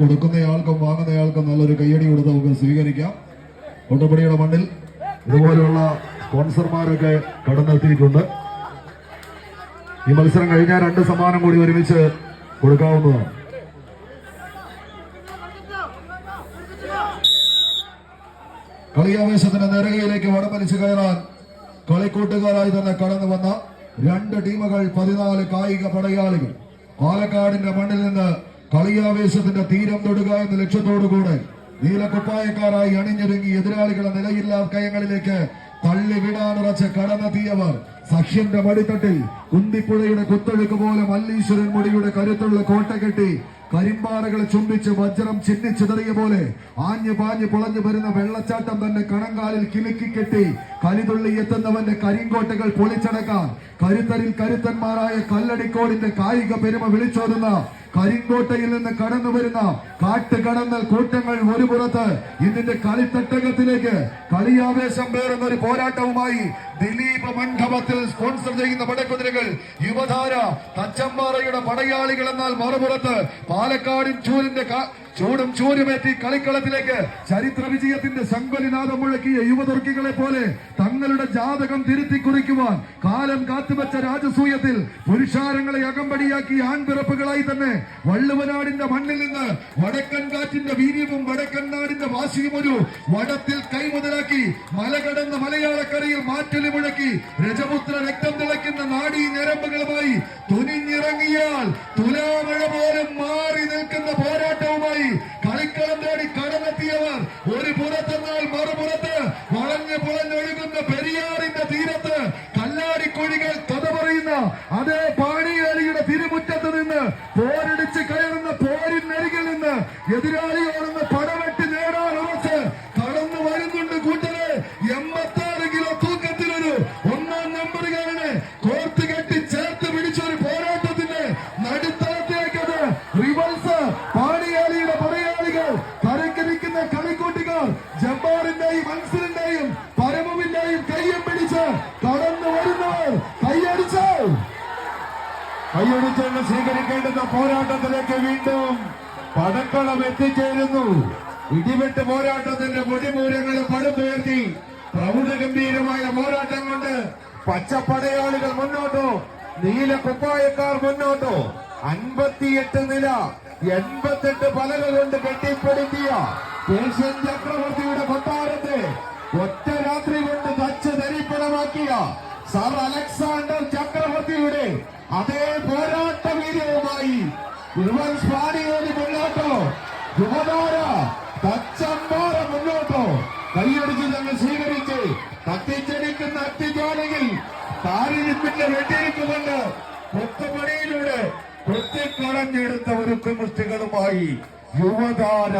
കൊടുക്കുന്നയാൾക്കും വാങ്ങുന്നയാൾക്കും നല്ലൊരു കയ്യടി കൊടുത്ത് നമുക്ക് സ്വീകരിക്കാം. കൊട്ടപ്പടിയുടെ മണ്ണിൽ ഇതുപോലെയുള്ള സ്പോൺസർമാരൊക്കെ കടന്നെത്തിയിട്ടുണ്ട്. ഈ മത്സരം കഴിഞ്ഞാൽ രണ്ട് സമ്മാനം കൂടി ഒരുമിച്ച് കൊടുക്കാവുന്നതാണ്. കളിയാവേശത്തിന്റെ നിരകയിലേക്ക് വടംവലിച്ചു കയറാൻ കളിക്കൂട്ടുകാരായി തന്നെ കടന്നു വന്ന രണ്ട് ടീമുകൾ പതിനാല് കായിക പടയാളികൾ. പാലക്കാടിന്റെ മണ്ണിൽ നിന്ന് കളിയാവേശത്തിന്റെ തീരം തൊടുക എന്ന ലക്ഷ്യത്തോടുകൂടെ നീലക്കുപ്പായക്കാരായി അണിഞ്ഞൊരുങ്ങി എതിരാളികളെ നിലയില്ലാ കയങ്ങളിലേക്ക് തള്ളി വിടാനുറച്ച് കടന്നെത്തിയവർ. സഖ്യന്റെ മടിത്തട്ടിൽ കുന്തിപ്പുഴയുടെ കുത്തൊഴുക്ക് പോലെ മല്ലീശ്വരൻ മുടിയുടെ കരുത്തുള്ള കോട്ട കെട്ടി കരിമ്പാറകളെ ചുംബിച്ച് വജ്രം ചിന്നിച്ചിതറിയ പോലെ ആഞ്ഞു പാഞ്ഞു പുളഞ്ഞു വരുന്ന വെള്ളച്ചാട്ടം തന്നെ കണങ്കാലിൽ കിലുക്കി കെട്ടി കലിതുള്ളി എത്തുന്നവന്റെ കരിങ്കോട്ടകൾ പൊളിച്ചടക്കാൻ കരുത്തരിൽ കരുത്തന്മാരായ കല്ലടിക്കോടിന്റെ കായിക പെരുമ വിളിച്ചോതുന്ന കരിങ്കോട്ടയിൽ നിന്ന് കടന്നു വരുന്ന കാട്ടുകടന്നൽ കൂട്ടങ്ങൾ ഒരു പുറത്ത് ഇതിന്റെ കളിത്തട്ടകത്തിലേക്ക് കളിയാവേശം പേറുന്ന ഒരു പോരാട്ടവുമായി ദിലീപ് മണ്ഡപത്തിൽ സ്പോൺസർ ചെയ്യുന്ന പടക്കുതിരകൾ യുവധാര തച്ചമ്പാറയുടെ പടയാളികൾ എന്നാൽ മറുപുറത്ത് പാലക്കാടിൻ ചൂരിന്റെ ചൂടും ചൂരുമേറ്റി കളിക്കളത്തിലേക്ക് ചരിത്ര വിജയത്തിന്റെ ശങ്കുലിനാഥം മുഴക്കിയ യുവതുർക്കികളെ പോലെ തങ്ങളുടെ ജാതകം തിരുത്തി കുറിക്കുവാൻ കാലം കാത്തുവച്ച രാജസൂയത്തിൽ പുരുഷാരങ്ങളെ അകമ്പടിയാക്കി ആൺപിറപ്പുകളായി തന്നെ വള്ളുവനാടിന്റെ മണ്ണിൽ നിന്ന് വടക്കൻ കാറ്റിന്റെ വീര്യവും വടക്കൻ നാടിന്റെ വാശിയും ഒരു വടത്തിൽ കൈമുതലാക്കി മലകടന്ന മലയാളക്കരയിൽ മാറ്റലി മുഴക്കി രജപുത്ര രക്തം തിളയ്ക്കുന്ന നാടി ഞരമ്പുകളുമായി തുനിഞ്ഞിറങ്ങിയാൽ തുലാമഴ പോലും മാറി നിൽക്കുന്ന കടന്നെത്തിയവർ ഒരു പുറത്തെന്നാൽ മറുപുറത്ത് വളഞ്ഞു പുളഞ്ഞൊഴുകുന്ന പെരിയാറിന്റെ തീരത്ത് കല്ലാടിക്കുഴികൾ കഥ പറയുന്ന അതേ പാണിയേലിയുടെ തിരുമുറ്റത്ത് നിന്ന് പോരടിച്ച് കയറുന്ന പോരിനരികിൽ നിന്ന് എതിരാളിയോടൊന്ന് ജബ്ബാറിന്റെയും പരമവിന്റെയും കയ്യും പിടിച്ച് കടന്നു വരുന്നവർ കൈയടിച്ച്. കൈയടിച്ചുകൊണ്ട് സ്വീകരിക്കേണ്ടുന്ന പോരാട്ടത്തിലേക്ക് വീണ്ടും പടക്കളം എത്തിച്ചേരുന്നു. ഇടിവെട്ട് പോരാട്ടത്തിന്റെ മുടിമൂലങ്ങൾ പടുത്തുയർത്തി പ്രൗഢഗംഭീരമായ പോരാട്ടം കൊണ്ട് പച്ചപ്പടയാളികൾ മുന്നോട്ടോ നീല കുപ്പായക്കാർ മുന്നോട്ടോ അൻപത്തിയെട്ട് നില എൺപത്തെട്ട് പലക കൊണ്ട് കെട്ടിപ്പടുത്തിയ പേർഷ്യൻ ചക്രവർത്തിയുടെ കൊട്ടാരത്തെ ഒറ്റ രാത്രി കൊണ്ട് തച്ച് ധരിപ്പണമാക്കിയ സർ അലക്സാണ്ടർ ചക്രവർത്തിയുടെ അതേ പോരാട്ട വീര്യവുമായി മുന്നോട്ടോ യുവതാര തച്ചമ്പാറ മുന്നോട്ടോ കൈയടിച്ച് ഞങ്ങൾ സ്വീകരിച്ച് കത്തിച്ചടിക്കുന്ന അത്തിജാലയിൽ താരിരിപ്പിന്റെ വെട്ടിയിരിക്കുകൊണ്ട് കൊത്തുപണിയിലൂടെ കൊത്തിക്കളഞ്ഞെടുത്ത ഒരു കുമുഷ്ടികളുമായി യുവതാര